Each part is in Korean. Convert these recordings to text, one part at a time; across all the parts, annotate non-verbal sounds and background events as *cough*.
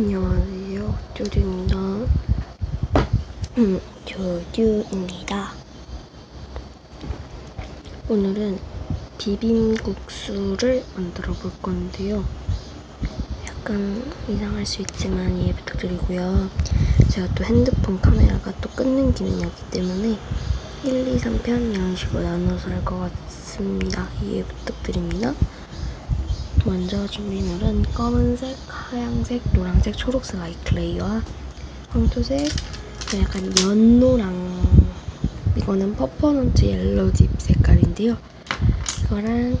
안녕하세요. 조주입니다. 음, 조주입니다. 오늘은 비빔국수를 만들어 볼 건데요. 약간 이상할 수 있지만 이해 부탁드리고요. 제가 또 핸드폰 카메라가 또 끊는 기능이 없기 때문에 1, 2, 3편 이런 식으로 나눠서 할 것 같습니다. 이해 부탁드립니다. 먼저 준비물은 검은색, 하얀색, 노란색, 초록색 아이클레이와 황토색, 약간 연노랑 이거는 퍼퍼넌트 옐로우딥 색깔인데요. 이거랑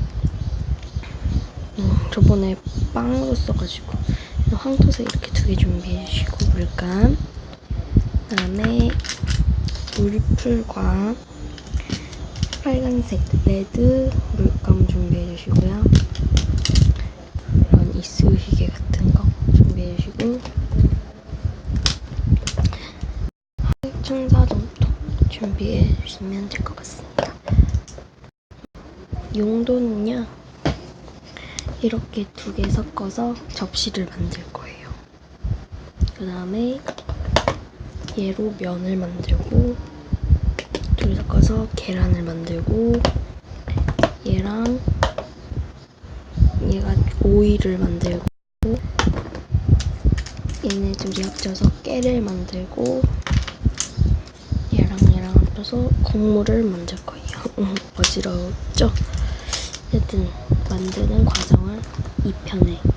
음, 저번에 빵으로 써가지고 황토색 이렇게 두 개 준비해 주시고 물감 그다음에 물풀과 빨간색 레드 물감 준비해 주시고요. 이런 이쑤시개 같은 거 준비해주시고 천사점토 준비해 주시면 될 것 같습니다. 용도는요. 이렇게 두 개 섞어서 접시를 만들 거예요. 그 다음에 얘로 면을 만들고 둘 섞어서 계란을 만들고 얘랑 얘가 오이를 만들고 얘네 둘이 합쳐서 깨를 만들고 얘랑 얘랑 합쳐서 국물을 만들 거예요. *laughs* 어지럽죠? 어쨌든 만드는 과정을 2편에